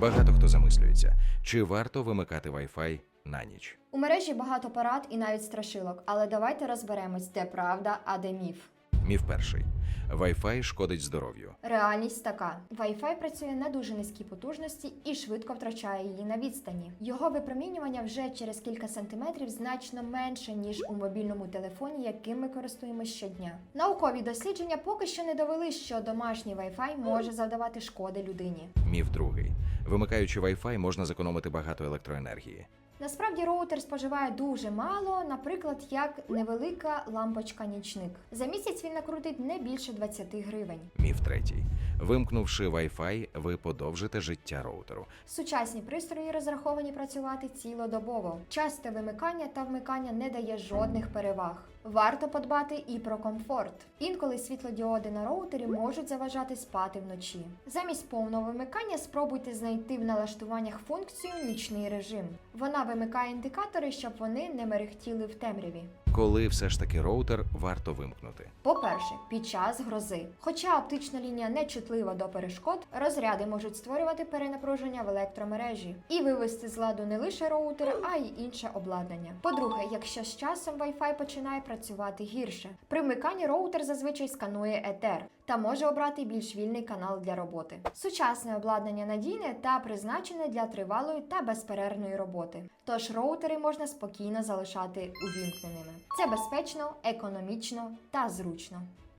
Багато хто замислюється, чи варто вимикати Wi-Fi на ніч. У мережі багато парад і навіть страшилок, але давайте розберемось, де правда, а де міф. Міф перший: Wi-Fi шкодить здоров'ю. Реальність така: Wi-Fi працює на дуже низькій потужності і швидко втрачає її на відстані. Його випромінювання вже через кілька сантиметрів значно менше ніж у мобільному телефоні, яким ми користуємося щодня. Наукові дослідження поки що не довели, що домашній Wi-Fi може завдавати шкоди людині. Міф другий: вимикаючи Wi-Fi, можна зекономити багато електроенергії. Насправді роутер споживає дуже мало, наприклад, як невелика лампочка нічник. За місяць він накрутить не більше 20 гривень. Міф третій: вимкнувши Wi-Fi, ви подовжите життя роутеру. Сучасні пристрої розраховані працювати цілодобово. Часте вимикання та вмикання не дає жодних переваг. Варто подбати і про комфорт. Інколи світлодіоди на роутері можуть заважати спати вночі. Замість повного вимикання спробуйте знайти в налаштуваннях функцію нічний режим. Вона вимикає індикатори, щоб вони не мерехтіли в темряві. Коли все ж таки роутер варто вимкнути. По-перше, під час грози. Хоча оптична лінія не чутлива до перешкод, розряди можуть створювати перенапруження в електромережі і вивести з ладу не лише роутери, а й інше обладнання. По-друге, якщо з часом Wi-Fi починає працювати гірше, при вмиканні роутер зазвичай сканує етер та може обрати більш вільний канал для роботи. Сучасне обладнання надійне та призначене для тривалої та безперервної роботи. Тож роутери можна спокійно залишати увімкненими. Це безпечно, економічно та зручно.